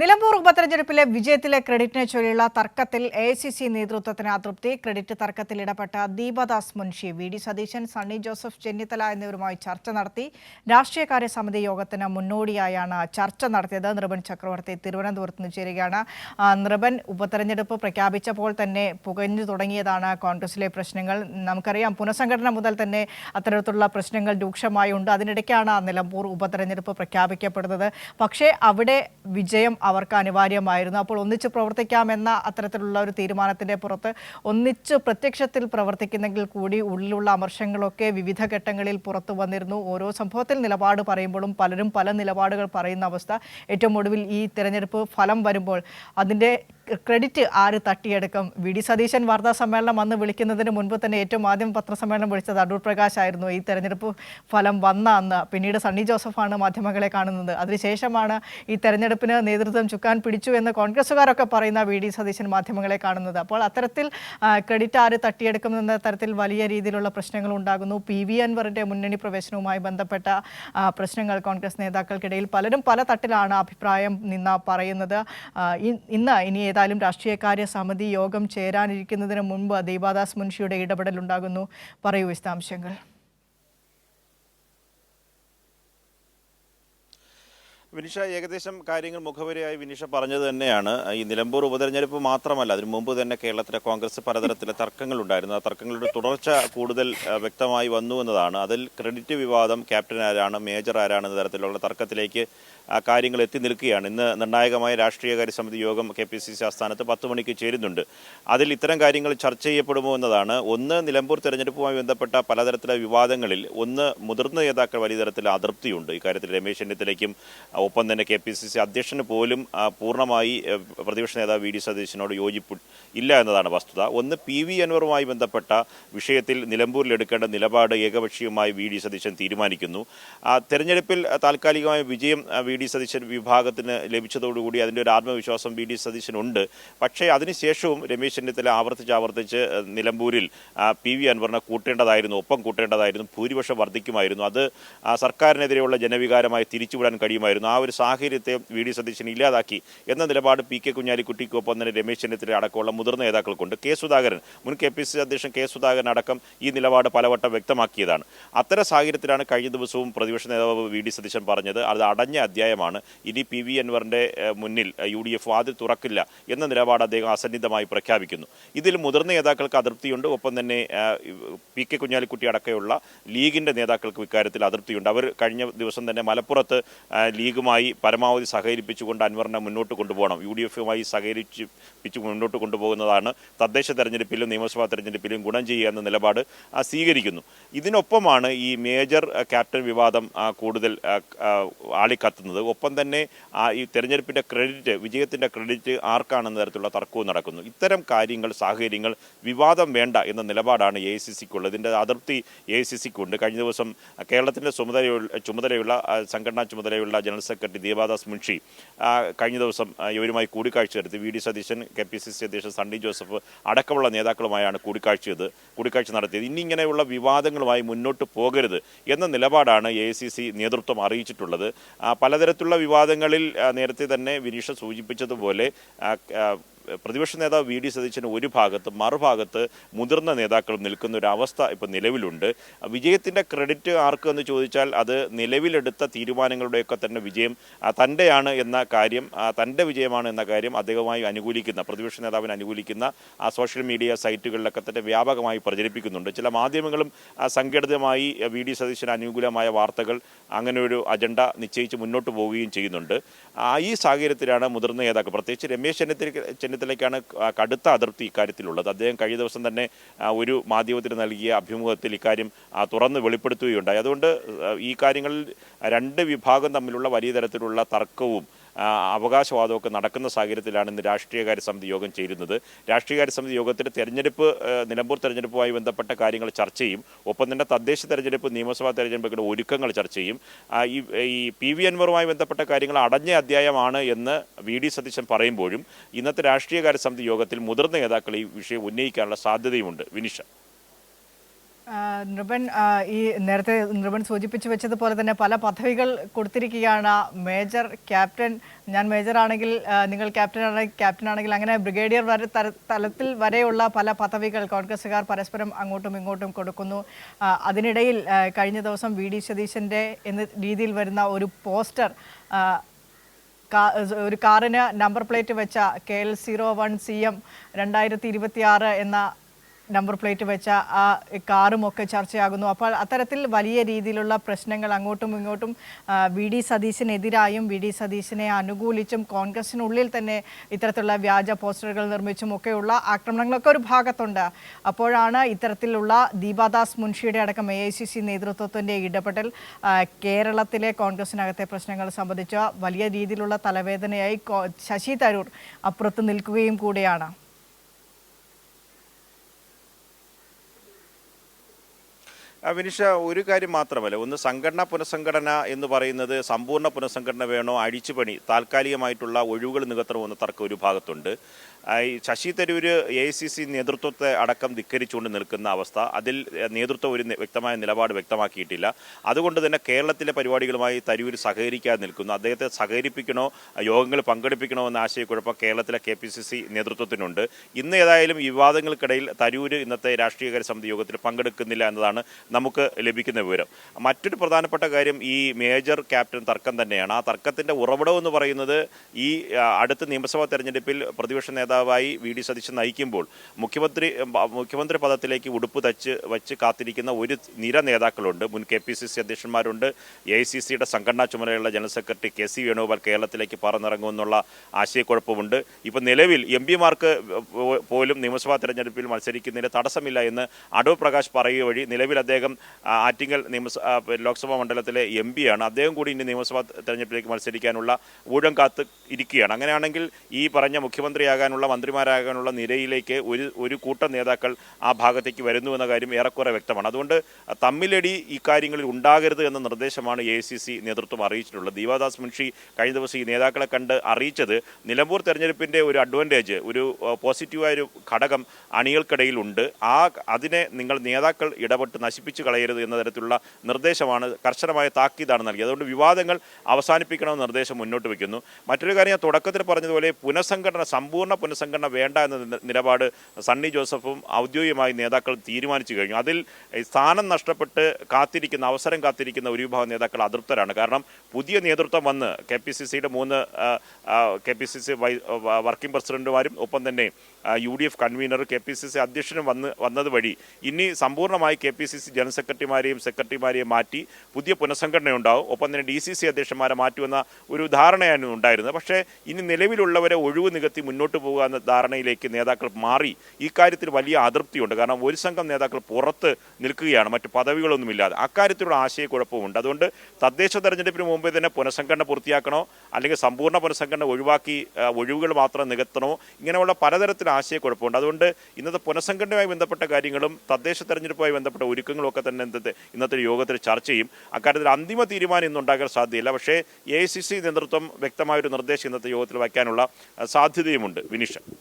നിലമ്പൂർ ഉപതെരഞ്ഞെടുപ്പിലെ വിജയത്തിലെ ക്രെഡിറ്റിനെ ചൊല്ലിയുള്ള തർക്കത്തിൽ A C C നേതൃത്വത്തിന് അതൃപ്തി. ക്രെഡിറ്റ് തർക്കത്തിൽ ഇടപെട്ട ദീപദാസ് മുൻഷി വി ഡി സതീശൻ സണ്ണി ജോസഫ് ചെന്നിത്തല എന്നിവരുമായി ചർച്ച നടത്തി. രാഷ്ട്രീയകാര്യ സമിതി യോഗത്തിന് മുന്നോടിയായാണ് ചർച്ച നടത്തിയത്. നൃപൻ ചക്രവർത്തി തിരുവനന്തപുരത്ത് നിന്ന് ചേരുകയാണ്. നൃപൻ ഉപതെരഞ്ഞെടുപ്പ് പ്രഖ്യാപിച്ചപ്പോൾ തന്നെ പുകഞ്ഞു തുടങ്ങിയതാണ് കോൺഗ്രസിലെ പ്രശ്നങ്ങൾ. നമുക്കറിയാം പുനഃസംഘടന മുതൽ തന്നെ അത്തരത്തിലുള്ള പ്രശ്നങ്ങൾ രൂക്ഷമായുണ്ട് അതിനിടയ്ക്കാണ് നിലമ്പൂർ ഉപതെരഞ്ഞെടുപ്പ് പ്രഖ്യാപിക്കപ്പെടുന്നത്. പക്ഷേ അവിടെ വിജയം അവർക്ക് അനിവാര്യമായിരുന്നു. അപ്പോൾ ഒന്നിച്ച് പ്രവർത്തിക്കാമെന്ന അത്തരത്തിലുള്ള ഒരു തീരുമാനത്തിന്റെ പുറത്ത് ഒന്നിച്ച് പ്രത്യക്ഷത്തിൽ പ്രവർത്തിക്കുന്നെങ്കിൽ കൂടി ഉള്ളിലുള്ള അമർശങ്ങളൊക്കെ വിവിധ ഘട്ടങ്ങളിൽ പുറത്തു വന്നിരുന്നു. ഓരോ സംഭവത്തിൽ നിലപാട് പറയുമ്പോഴും പലരും പല നിലപാടുകൾ പറയുന്ന അവസ്ഥ. ഏറ്റവും ഒടുവിൽ ഈ തിരഞ്ഞെടുപ്പ് ഫലം വരുമ്പോൾ അതിന്റെ ക്രെഡിറ്റ് ആര് തട്ടിയെടുക്കും? വി. ഡി. സതീശൻ വാർത്താ സമ്മേളനം അന്ന് വിളിക്കുന്നതിന് മുൻപ് തന്നെ ഏറ്റവും ആദ്യം പത്രസമ്മേളനം വിളിച്ചത് അടൂർ പ്രകാശ് ആയിരുന്നു. ഈ തെരഞ്ഞെടുപ്പ് ഫലം വന്ന അന്ന്. പിന്നീട് സണ്ണി ജോസഫാണ് മാധ്യമങ്ങളെ കാണുന്നത്. അതിനുശേഷമാണ് ഈ തെരഞ്ഞെടുപ്പിന് നേതൃത്വം ചുക്കാൻ പിടിച്ചു എന്ന് കോൺഗ്രസ്സുകാരൊക്കെ പറയുന്ന വി. ഡി. സതീശൻ മാധ്യമങ്ങളെ കാണുന്നത്. അപ്പോൾ അത്തരത്തിൽ ക്രെഡിറ്റ് ആര് തട്ടിയെടുക്കും എന്ന തരത്തിൽ വലിയ രീതിയിലുള്ള പ്രശ്നങ്ങൾ ഉണ്ടാകുന്നു. പി. വി. അൻവറിന്റെ മുന്നണി പ്രവേശനവുമായി ബന്ധപ്പെട്ട പ്രശ്നങ്ങൾ കോൺഗ്രസ് നേതാക്കൾക്കിടയിൽ പലരും പല തട്ടിലാണ് അഭിപ്രായം നിന്ന പറയുന്നത്. ഇന്ന് ഇനി ഏതായാലും രാഷ്ട്രീയകാര്യ സമിതി യോഗം ചേരാനിരിക്കുന്നതിന് മുൻപ് ദീപാദാസ് മുൻഷിയുടെ ഇടപെടലുണ്ടാകുന്നു. പറയൂ വിശദാംശങ്ങൾ. വിനിഷ ഏകദേശം കാര്യങ്ങൾ മുഖവരിയായി വിനിഷ പറഞ്ഞത് തന്നെയാണ്. ഈ നിലമ്പൂർ ഉപതെരഞ്ഞെടുപ്പ് മാത്രമല്ല അതിനു മുമ്പ് തന്നെ കേരളത്തിലെ കോൺഗ്രസ് പലതരത്തിലെ തർക്കങ്ങൾ ഉണ്ടായിരുന്നു ആ തർക്കങ്ങളുടെ തുടർച്ച കൂടുതൽ വ്യക്തമായി വന്നു എന്നതാണ്. അതിൽ ക്രെഡിറ്റ് വിവാദം ക്യാപ്റ്റൻ ആരാണ് മേജർ ആരാണ് എന്ന തരത്തിലുള്ള തർക്കത്തിലേക്ക് ആ കാര്യങ്ങൾ എത്തി നിൽക്കുകയാണ്. ഇന്ന് നിർണായകമായ രാഷ്ട്രീയകാര്യ സമിതി യോഗം കെ പി സി സി ആസ്ഥാനത്ത് പത്ത് മണിക്ക് ചേരുന്നുണ്ട്. അതിൽ ഇത്തരം കാര്യങ്ങൾ ചർച്ച ചെയ്യപ്പെടുമോ എന്നതാണ്. ഒന്ന് നിലമ്പൂർ തെരഞ്ഞെടുപ്പുമായി ബന്ധപ്പെട്ട പലതരത്തിലെ വിവാദങ്ങളിൽ ഒന്ന് മുതിർന്ന നേതാക്കൾ വലിയ തരത്തിൽ അതൃപ്തിയുണ്ട്. ഇക്കാര്യത്തിൽ രമേശ് ചെന്നിത്തലയ്ക്കും ഒപ്പം തന്നെ കെ പി സി സി അധ്യക്ഷന് പോലും പൂർണമായി പ്രതിപക്ഷ നേതാവ് വി ഡി സതീശനോട് യോജിപ്പ് ഇല്ല എന്നതാണ് വസ്തുത. ഒന്ന് പി വി അൻവറുമായി ബന്ധപ്പെട്ട വിഷയത്തിൽ നിലമ്പൂരിൽ എടുക്കേണ്ട നിലപാട് ഏകപക്ഷീയമായി വി ഡി സതീശൻ തീരുമാനിക്കുന്നു. തെരഞ്ഞെടുപ്പിൽ താൽക്കാലികമായ വിജയം വി ഡി സതീശൻ വിഭാഗത്തിന് ലഭിച്ചതോടുകൂടി അതിന്റെ ഒരു ആത്മവിശ്വാസം വി ഡി സതീശനുണ്ട്. പക്ഷേ അതിനുശേഷവും രമേശ് ചെന്നിത്തല ആവർത്തിച്ച് ആവർത്തിച്ച് നിലമ്പൂരിൽ പി വി അൻവറിനെ കൂട്ടേണ്ടതായിരുന്നു ഒപ്പം കൂട്ടേണ്ടതായിരുന്നു ഭൂരിപക്ഷം വർദ്ധിക്കുമായിരുന്നു. അത് സർക്കാരിനെതിരെയുള്ള ജനവികാരമായി തിരിച്ചുവിടാൻ കഴിയുമായിരുന്നു. ആ ഒരു സാഹചര്യത്തെ വി ഡി സതീശൻ ഇല്ലാതാക്കി എന്ന നിലപാട് പി കെ കുഞ്ഞാലിക്കുട്ടിക്കൊപ്പം തന്നെ രമേശ് ചെന്നിത്തല അടക്കമുള്ള മുതിർന്ന നേതാക്കൾക്കുണ്ട്. കെ സുധാകരൻ മുൻ കെ പി സി അധ്യക്ഷൻ കെ സുധാകരൻ അടക്കം ഈ നിലപാട് പലവട്ടം വ്യക്തമാക്കിയതാണ്. അത്തരം സാഹചര്യത്തിലാണ് കഴിഞ്ഞ ദിവസവും പ്രതിപക്ഷ നേതാവ് വി ഡി സതീശൻ പറഞ്ഞത് അത് അടഞ്ഞ അധ്യായമാണ്. ഇനി പി വി അൻവറിന്റെ മുന്നിൽ യു ഡി എഫ് വാതിൽ തുറക്കില്ല എന്ന നിലപാട് അദ്ദേഹം അസന്നിധമായി പ്രഖ്യാപിക്കുന്നു. ഇതിൽ മുതിർന്ന നേതാക്കൾക്ക് അതൃപ്തിയുണ്ട്. ഒപ്പം തന്നെ പി കെ കുഞ്ഞാലിക്കുട്ടി അടക്കമുള്ള ലീഗിന്റെ നേതാക്കൾക്ക് ഇക്കാര്യത്തിൽ അതൃപ്തിയുണ്ട്. അവർ കഴിഞ്ഞ ദിവസം തന്നെ മലപ്പുറത്ത് ആ, ലീഗുമായി പരമാവധി സഹകരിപ്പിച്ചുകൊണ്ട് അൻവറിനെ മുന്നോട്ട് കൊണ്ടുപോകണം. യു ഡി എഫുമായി സഹകരിപ്പിച്ച് മുന്നോട്ട് കൊണ്ടുപോകുന്നതാണ് തദ്ദേശ തെരഞ്ഞെടുപ്പിലും നിയമസഭാ തെരഞ്ഞെടുപ്പിലും ഗുണം ചെയ്യുക എന്ന നിലപാട് സ്വീകരിക്കുന്നു. ഇതിനൊപ്പമാണ് ഈ മേജർ ക്യാപ്റ്റൻ വിവാദം കൂടുതൽ ആളിക്കത്തുന്നത്. ഒപ്പം തന്നെ ഈ തെരഞ്ഞെടുപ്പിന്റെ ക്രെഡിറ്റ് വിജയത്തിന്റെ ക്രെഡിറ്റ് ആർക്കാണെന്ന തരത്തിലുള്ള തർക്കവും നടക്കുന്നു. ഇത്തരം കാര്യങ്ങൾ സാഹചര്യങ്ങൾ വിവാദം വേണ്ട എന്ന നിലപാടാണ് എ ഐ സി സിക്കുള്ളത്. ഇതിന്റെ അതൃപ്തി എ ഐ സി സിക്കുണ്ട്. കഴിഞ്ഞ ദിവസം കേരളത്തിന്റെ ചുമതലയുള്ള ചുമതലയുള്ള സംഘടനാ ചുമതലയുള്ള ജനറൽ സെക്രട്ടറി ദേവാദാസ് മുൻഷി കഴിഞ്ഞ ദിവസം ഇവരുമായി കൂടിക്കാഴ്ച നടത്തി. V D Satheesan K P C C അധ്യക്ഷൻ സണ്ണി ജോസഫ് അടക്കമുള്ള നേതാക്കളുമായാണ് കൂടിക്കാഴ്ച ചെയ്ത് കൂടിക്കാഴ്ച നടത്തിയത്. ഇനി ഇങ്ങനെയുള്ള വിവാദങ്ങളുമായി മുന്നോട്ട് പോകരുത് എന്ന നിലപാടാണ് എ സി സി നേതൃത്വം അറിയിച്ചിട്ടുള്ളത്. പലതരത്തിലുള്ള വിവാദങ്ങളിൽ നേരത്തെ തന്നെ വിനീഷ സൂചിപ്പിച്ചതുപോലെ പ്രതിപക്ഷ നേതാവ് വി ഡി സതീശന് ഒരു ഭാഗത്ത് മറുഭാഗത്ത് മുതിർന്ന നേതാക്കൾ നിൽക്കുന്ന ഒരു അവസ്ഥ ഇപ്പോൾ നിലവിലുണ്ട്. വിജയത്തിന്റെ ക്രെഡിറ്റ് ആർക്ക് എന്ന് ചോദിച്ചാൽ അത് നിലവിലെടുത്ത തീരുമാനങ്ങളുടെയൊക്കെ തന്നെ വിജയം തന്റെയാണ് എന്ന കാര്യം തന്റെ വിജയമാണ് എന്ന കാര്യം അദ്ദേഹമായി അനുകൂലിക്കുന്ന പ്രതിപക്ഷ നേതാവിനെ അനുകൂലിക്കുന്ന ആ സോഷ്യൽ മീഡിയ സൈറ്റുകളിലൊക്കെ തന്നെ വ്യാപകമായി പ്രചരിപ്പിക്കുന്നുണ്ട്. ചില മാധ്യമങ്ങളും സംഘടിതമായി വി ഡി സതീശന് അനുകൂലമായ വാർത്തകൾ അങ്ങനെ ഒരു അജണ്ട നിശ്ചയിച്ച് മുന്നോട്ട് പോവുകയും ചെയ്യുന്നുണ്ട്. ഈ സാഹചര്യത്തിലാണ് മുതിർന്ന നേതാക്കൾ പ്രത്യേകിച്ച് രമേശ് ചെന്നിത്തല ക- കടുത്ത അതൃപ്തി ഇക്കാര്യത്തിലുള്ളത്. അദ്ദേഹം കഴിഞ്ഞ ദിവസം തന്നെ ഒരു മാധ്യമത്തിന് നൽകിയ അഭിമുഖത്തിൽ ഇക്കാര്യം തുറന്ന് വെളിപ്പെടുത്തുകയുണ്ടായി. അതുകൊണ്ട് ഈ കാര്യങ്ങളിൽ രണ്ട് വിഭാഗം തമ്മിലുള്ള വലിയ തരത്തിലുള്ള തർക്കവും അവകാശവാദമൊക്കെ നടക്കുന്ന സാഹചര്യത്തിലാണ് ഇന്ന് രാഷ്ട്രീയകാര്യ സമിതി യോഗം ചേരുന്നത്. രാഷ്ട്രീയകാര്യ സമിതി യോഗത്തിൽ തെരഞ്ഞെടുപ്പ് നിലമ്പൂർ തെരഞ്ഞെടുപ്പുമായി ബന്ധപ്പെട്ട കാര്യങ്ങൾ ചർച്ച ചെയ്യും. ഒപ്പം തന്നെ തദ്ദേശ തെരഞ്ഞെടുപ്പ് നിയമസഭാ തെരഞ്ഞെടുപ്പുകളുടെ ഒരുക്കങ്ങൾ ചർച്ച ചെയ്യും. ഈ ഈ പി വി അൻവറുമായി ബന്ധപ്പെട്ട കാര്യങ്ങൾ അടഞ്ഞ അധ്യായമാണ് എന്ന് വി ഡി സതീശൻ പറയുമ്പോഴും ഇന്നത്തെ രാഷ്ട്രീയകാര്യ സമിതി യോഗത്തിൽ മുതിർന്ന നേതാക്കൾ ഈ വിഷയം ഉന്നയിക്കാനുള്ള സാധ്യതയുമുണ്ട്. വിനിഷ. നൃപൻ ഈ നേരത്തെ നൃപൻ സൂചിപ്പിച്ചു വെച്ചതുപോലെ തന്നെ പല പദവികൾ കൊടുത്തിരിക്കുകയാണ്. മേജർ ക്യാപ്റ്റൻ ഞാൻ മേജർ ആണെങ്കിൽ നിങ്ങൾ ക്യാപ്റ്റൻ ആണെങ്കിൽ ക്യാപ്റ്റൻ ആണെങ്കിൽ അങ്ങനെ ബ്രിഗേഡിയർ വരെ തലത്തിൽ വരെയുള്ള പല പദവികൾ കോൺഗ്രസ്സുകാർ പരസ്പരം അങ്ങോട്ടും ഇങ്ങോട്ടും കൊടുക്കുന്നു. അതിനിടയിൽ കഴിഞ്ഞ ദിവസം വി ഡി സതീശന്റെ എന്ന രീതിയിൽ വരുന്ന ഒരു പോസ്റ്റർ ഒരു കാറിന് നമ്പർ പ്ലേറ്റ് വെച്ച K L zero one C M രണ്ടായിരത്തി ഇരുപത്തി ആറ് എന്ന നമ്പർ പ്ലേറ്റ് വെച്ച ആ കാറും ഒക്കെ ചർച്ചയാകുന്നു. അപ്പോൾ അത്തരത്തിൽ വലിയ രീതിയിലുള്ള പ്രശ്നങ്ങൾ അങ്ങോട്ടും ഇങ്ങോട്ടും വി ഡി സതീശിനെതിരായും വി ഡി സതീശിനെ അനുകൂലിച്ചും കോൺഗ്രസിനുള്ളിൽ തന്നെ ഇത്തരത്തിലുള്ള വ്യാജ പോസ്റ്ററുകൾ നിർമ്മിച്ചും ഒക്കെയുള്ള ആക്രമണങ്ങളൊക്കെ ഒരു ഭാഗത്തുണ്ട്. അപ്പോഴാണ് ഇത്തരത്തിലുള്ള ദീപാദാസ് മുൻഷിയുടെ അടക്കം എ ഐ സി സി നേതൃത്വത്തിന്റെ ഇടപെടൽ കേരളത്തിലെ കോൺഗ്രസിനകത്തെ പ്രശ്നങ്ങൾ സംബന്ധിച്ച വലിയ രീതിയിലുള്ള തലവേദനയായി ശശി തരൂർ അപ്പുറത്ത് നിൽക്കുകയും കൂടിയാണ്. വിനിഷ ഒരു കാര്യം മാത്രമല്ല ഒന്ന് സംഘടനാ പുനഃസംഘടന എന്ന് പറയുന്നത് സമ്പൂർണ പുനഃസംഘടന വേണോ അഴിച്ചുപണി താൽക്കാലികമായിട്ടുള്ള ഒഴിവുകൾ നികത്തണമെന്ന തർക്കം ഒരു ഭാഗത്തുണ്ട്. ഈ Shashi Tharoor A I C C നേതൃത്വത്തെ അടക്കം ധിക്കരിച്ചുകൊണ്ട് നിൽക്കുന്ന അവസ്ഥ അതിൽ നേതൃത്വം ഒരു വ്യക്തമായ നിലപാട് വ്യക്തമാക്കിയിട്ടില്ല. അതുകൊണ്ട് തന്നെ കേരളത്തിലെ പരിപാടികളുമായി തരൂര് സഹകരിക്കാതെ നിൽക്കുന്നു. അദ്ദേഹത്തെ സഹകരിപ്പിക്കണോ യോഗങ്ങൾ പങ്കെടുപ്പിക്കണോ എന്ന ആശയക്കുഴപ്പം കേരളത്തിലെ കെ പി സി സി നേതൃത്വത്തിനുണ്ട്. ഇന്ന് ഏതായാലും വിവാദങ്ങൾക്കിടയിൽ തരൂര് ഇന്നത്തെ രാഷ്ട്രീയകാര്യ സമിതി യോഗത്തിൽ പങ്കെടുക്കുന്നില്ല എന്നതാണ് നമുക്ക് ലഭിക്കുന്ന വിവരം. മറ്റൊരു പ്രധാനപ്പെട്ട കാര്യം ഈ മേജർ ക്യാപ്റ്റൻ തർക്കം തന്നെയാണ്. ആ തർക്കത്തിന്റെ ഉറവിടം എന്ന് പറയുന്നത് ഈ അടുത്ത നിയമസഭാ തെരഞ്ഞെടുപ്പിൽ പ്രതിപക്ഷ നേതാവായി വി ഡി സതീശൻ നയിക്കുമ്പോൾ മുഖ്യമന്ത്രി മുഖ്യമന്ത്രി പദത്തിലേക്ക് ഉടുപ്പ് തച്ച് വച്ച് കാത്തിരിക്കുന്ന ഒരു നിര നേതാക്കളുണ്ട്. മുൻ കെ പി സി സി അധ്യക്ഷന്മാരുണ്ട്. എ സി സിയുടെ സംഘടനാ ചുമതലയുള്ള general secretary K C Venugopal കേരളത്തിലേക്ക് പറന്നിറങ്ങുമെന്നുള്ള ആശയക്കുഴപ്പമുണ്ട്. ഇപ്പം നിലവിൽ എം പിമാർക്ക് പോലും നിയമസഭാ തെരഞ്ഞെടുപ്പിൽ മത്സരിക്കുന്നതിന് തടസ്സമില്ല എന്ന് അടവ് പ്രകാശ് പറയുക വഴി നിലവിൽ അദ്ദേഹം ആറ്റിങ്ങൽ നിയമസ ലോക്സഭാ മണ്ഡലത്തിലെ എം പിയാണ് അദ്ദേഹം കൂടി ഇനി നിയമസഭാ തെരഞ്ഞെടുപ്പിലേക്ക് മത്സരിക്കാനുള്ള ഊഴം കാത്ത് ഇരിക്കുകയാണ്. അങ്ങനെയാണെങ്കിൽ ഈ പറഞ്ഞ മുഖ്യമന്ത്രിയാകാനുള്ള മന്ത്രിമാരാകാനുള്ള നിരയിലേക്ക് ഒരു ഒരു കൂട്ടം നേതാക്കൾ ആ ഭാഗത്തേക്ക് വരുന്നു എന്ന കാര്യം ഏറെക്കുറെ വ്യക്തമാണ്. അതുകൊണ്ട് തമ്മിലടി ഈ കാര്യങ്ങളിൽ ഉണ്ടാകരുത് എന്ന നിർദ്ദേശമാണ് എ നേതൃത്വം അറിയിച്ചിട്ടുള്ളത്. ദീപാദാസ് മുൻഷി കഴിഞ്ഞ ദിവസം ഈ നേതാക്കളെ കണ്ട് അറിയിച്ചത് നിലമ്പൂർ തെരഞ്ഞെടുപ്പിന്റെ ഒരു അഡ്വാന്റേജ് ഒരു പോസിറ്റീവായൊരു ഘടകം അണികൾക്കിടയിലുണ്ട്. ആ അതിനെ നിങ്ങൾ നേതാക്കൾ ഇടപെട്ട് നശിപ്പിച്ചു കളയരുത് എന്ന തരത്തിലുള്ള നിർദ്ദേശമാണ് കർശനമായ താക്കീതാണ് നൽകിയത്. അതുകൊണ്ട് വിവാദങ്ങൾ അവസാനിപ്പിക്കണമെന്ന നിർദ്ദേശം മുന്നോട്ട് വയ്ക്കുന്നു. മറ്റൊരു കാര്യം ഞാൻ തുടക്കത്തിൽ പറഞ്ഞതുപോലെ പുനഃസംഘടന സമ്പൂർണ പുനഃസംഘടന വേണ്ട എന്ന നിലപാട് സണ്ണി ജോസഫും ഔദ്യോഗികമായി നേതാക്കൾ തീരുമാനിച്ചു കഴിഞ്ഞു. അതിൽ സ്ഥാനം നഷ്ടപ്പെട്ട് കാത്തിരിക്കുന്ന അവസരം കാത്തിരിക്കുന്ന ഒരു വിഭാഗം നേതാക്കൾ അതൃപ്തരാണ്. കാരണം പുതിയ നേതൃത്വം വന്ന് കെ പി സി സിയുടെ മൂന്ന് K P C C working പ്രസിഡന്റുമാരും ഒപ്പം തന്നെ U D F convener K P C C അധ്യക്ഷനും വന്ന് വന്നത് വഴി ഇനി സമ്പൂർണമായി K P C C general സെക്രട്ടറിമാരെയും സെക്രട്ടറിമാരെയും മാറ്റി പുതിയ പുനഃസംഘടന ഉണ്ടാവും ഒപ്പം തന്നെ ഡി സി സി അധ്യക്ഷന്മാരെ മാറ്റുമെന്ന ഒരു ധാരണയാണ് ഉണ്ടായിരുന്നത്. പക്ഷേ ഇനി നിലവിലുള്ളവരെ ഒഴിവ് നികത്തി മുന്നോട്ട് പോകുക എന്ന ധാരണയിലേക്ക് നേതാക്കൾ മാറി. ഈ കാര്യത്തിൽ വലിയ അതൃപ്തിയുണ്ട്. കാരണം ഒരു സംഘം നേതാക്കൾ പുറത്ത് നിൽക്കുകയാണ്. മറ്റ് പദവികളൊന്നുമില്ലാതെ. അക്കാര്യത്തിലുള്ള ആശയക്കുഴപ്പമുണ്ട്. അതുകൊണ്ട് തദ്ദേശ തെരഞ്ഞെടുപ്പിന് മുമ്പേ തന്നെ പുനഃസംഘടന പൂർത്തിയാക്കണോ? അല്ലെങ്കിൽ സമ്പൂർണ പുനഃസംഘടന ഒഴിവാക്കി ഒഴിവുകൾ മാത്രം നികത്തണോ? ഇങ്ങനെയുള്ള പലതരത്തിൽ ആശയക്കുഴപ്പമുണ്ട്. അതുകൊണ്ട് ഇന്നത്തെ പുനഃസംഘടനയുമായി ബന്ധപ്പെട്ട കാര്യങ്ങളും തദ്ദേശ തെരഞ്ഞെടുപ്പുമായി ബന്ധപ്പെട്ട ഒരുക്കങ്ങളും ഒക്കെ തന്നെ ഇന്നത്തെ ഇന്നത്തെ യോഗത്തിൽ ചർച്ച ചെയ്യും. അക്കാര്യത്തിൽ അന്തിമ തീരുമാനം ഇന്ന് ഉണ്ടാകാൻ സാധ്യതയില്ല. പക്ഷേ എ നേതൃത്വം വ്യക്തമായൊരു നിർദ്ദേശം ഇന്നത്തെ യോഗത്തിൽ വയ്ക്കാനുള്ള സാധ്യതയുമുണ്ട്. വിനിഷ condition.